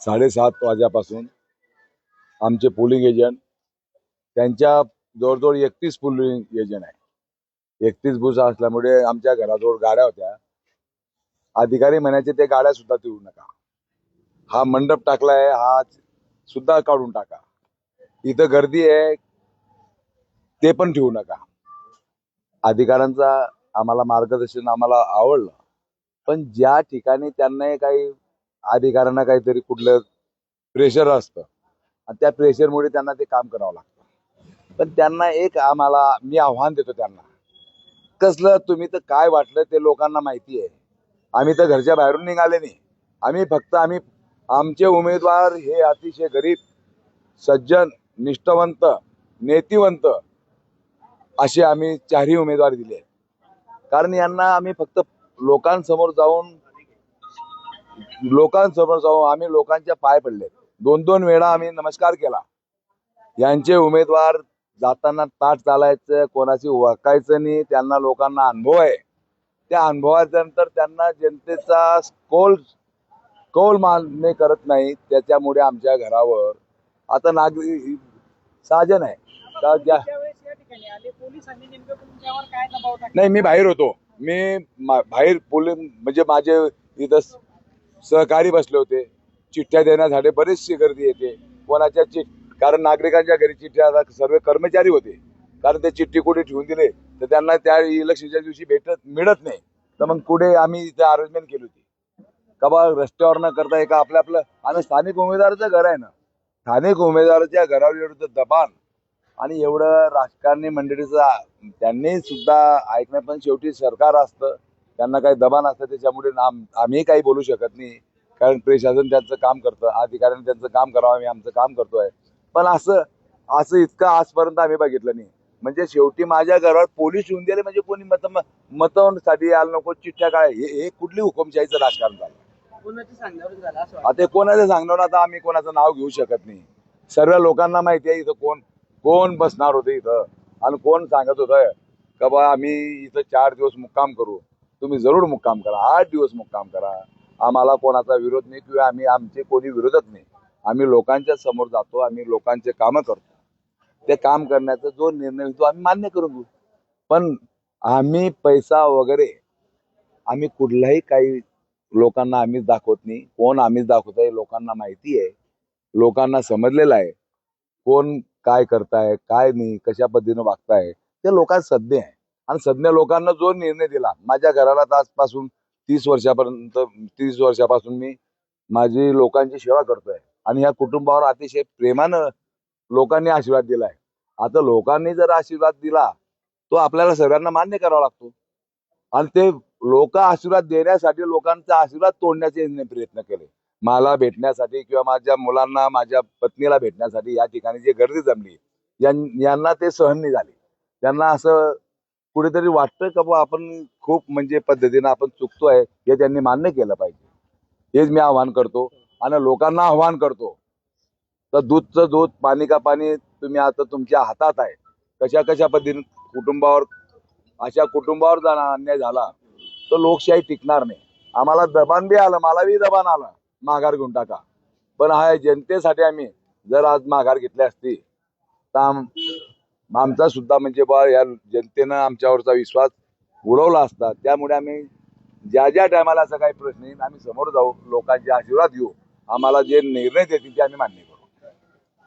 साडेसात वाजल्यापासून आमचे पोलिंग एजंट त्यांच्या जवळजवळ एकतीस पोलिंग एजंट आहे एकतीस बुस असल्यामुळे आमच्या घराजवळ गाड्या होत्या. अधिकारी म्हणायचे ते गाड्या सुद्धा देऊ नका. हा मंडप टाकलाय हा सुद्धा काढून टाका. इथं गर्दी आहे ते पण ठेवू नका. अधिकाऱ्यांचा आम्हाला मार्गदर्शन आम्हाला आवडलं. पण ज्या ठिकाणी त्यांना काही अधिकाऱ्यांना काहीतरी कुठलं प्रेशर असतं. आणि त्या प्रेशरमुळे त्यांना ते काम करावं लागतं. पण त्यांना एक आम्हाला मी आव्हान देतो त्यांना. कसलं तुम्ही तर काय वाटलं ते लोकांना माहिती आहे. आम्ही तर घरच्या बाहेरून निघाले नाही. आम्ही फक्त आम्ही आमचे उमेदवार हे अतिशय गरीब सज्जन निष्ठावंत नेतिवंत असे आम्ही चारही उमेदवार दिले कारण यांना आम्ही फक्त लोकांसमोर जाऊन लोकांसमोर जाऊन आम्ही लोकांच्या पाय पडले. दोन दोन वेळा आम्ही नमस्कार केला. यांचे उमेदवार जाताना ताट चालायचं कोणाशी वाकायचं नाही त्यांना लोकांना अनुभव आहे. त्या अनुभवाच्या नंतर त्यांना जनतेचा कौल कौल मान्य करत नाही. त्याच्यामुळे आमच्या घरावर आता नागरिक साजन आहे. का ज्या नाही मी बाहेर होतो. मी बाहेर पोलिंग म्हणजे माझे इथं सहकारी बसले होते. चिठ्ठ्या देण्यासाठी बरीचशी गर्दी येते. कोणाच्या चिठ कारण नागरिकांच्या घरी चिठ्ठ्या आता सर्व कर्मचारी होते. कारण ते चिठ्ठी कुठे ठेवून दिले तर त्यांना त्या इलेक्शनच्या दिवशी भेटत मिळत नाही. तर मग कुठे आम्ही इथे अरेंजमेंट केली होती. का बा रस्त्यावर न करता एका आपलं आपलं आणि स्थानिक उमेदवाराचं घर आहे ना. स्थानिक उमेदवाराच्या घराविरुद्ध दबाण. आणि एवढं राजकारणी मंडळीचं त्यांनी सुद्धा ऐकणं पण शेवटी सरकार असतं. त्यांना काही दबाण असतं त्याच्यामुळे आम- आम्ही काही बोलू शकत नाही. कारण प्रशासन त्यांचं काम करतं अधिकाऱ्यांनी त्यांचं काम करावं आम्ही आमचं काम करतोय. पण असं असं इतकं आजपर्यंत आम्ही बघितलं नाही. म्हणजे शेवटी माझ्या घरावर पोलीस येऊन गेले म्हणजे कोणी मत मतसाठी आलं नको चिठ्ठ्या काय हे कुठली हुकुमशाहीचं राजकारण झालं? आता कोणाचं सांगणार आता आम्ही कोणाचं नाव घेऊ शकत नाही. सर्व लोकांना माहिती आहे इथं कोण कोण बसणार होते इथं? आणि कोण सांगत होतं? का बा आम्ही इथं चार दिवस मुक्काम करू. तुम्ही जरूर मुक्काम करा आठ दिवस मुक्काम करा. आम्हाला कोणाचा विरोध नाही किंवा आम्ही आमचे कोणी विरोधच नाही. आम्ही लोकांच्या समोर जातो आम्ही लोकांचे कामं करतो. ते काम करण्याचा जो निर्णय होतो आम्ही मान्य करून घेऊ. पण आम्ही पैसा वगैरे आम्ही कुठलाही काही लोकांना आम्हीच दाखवत नाही. कोण आम्हीच दाखवत आहे लोकांना माहिती आहे. लोकांना समजलेलं आहे. कोण काय करताय काय नाही कशा पद्धतीनं वागताय ते लोकांना सध्या आहे. आणि सज्ञ लोकांना जो निर्णय दिला माझ्या घराला आजपासून तीस वर्षापर्यंत तीस वर्षापासून मी माझी लोकांची सेवा करतोय. आणि या कुटुंबावर अतिशय प्रेमानं लोकांनी आशीर्वाद दिलाय. आता लोकांनी जर आशीर्वाद दिला तो आपल्याला सगळ्यांना मान्य करावा लागतो. आणि ते लोक आशीर्वाद देण्यासाठी लोकांचा आशीर्वाद तोडण्याचे प्रयत्न केले. मला भेटण्यासाठी किंवा माझ्या मुलांना माझ्या पत्नीला भेटण्यासाठी या ठिकाणी जी गर्दी जमली यांना ते सहन नाही झाले. त्यांना असं कुठेतरी वाटतं का बा आपण खूप म्हणजे पद्धतीनं आपण चुकतोय हे त्यांनी मान्य केलं पाहिजे. हेच मी आव्हान करतो आणि लोकांना आव्हान करतो. तर दूधचं दूध पाणी का पाणी तुम्ही आता तुमच्या हातात आहे. कशा कशा पद्धतीने कुटुंबावर अशा कुटुंबावर जर अन्याय झाला तर लोकशाही टिकणार नाही. आम्हाला दबान बी आलं मला बी दबान आलं माघार घेऊन टाका. पण हा जनतेसाठी आम्ही जर आज माघार घेतली असती तर आमचा सुद्धा म्हणजे बा या जनतेनं आमच्यावरचा विश्वास उडवला असता त्यामुळे आम्ही ज्या ज्या टायमाला असा काही प्रश्न येईल आम्ही समोर जाऊ लोकांचे आशीर्वाद घेऊ. आम्हाला जे निर्णय देतील ते आम्ही मान्य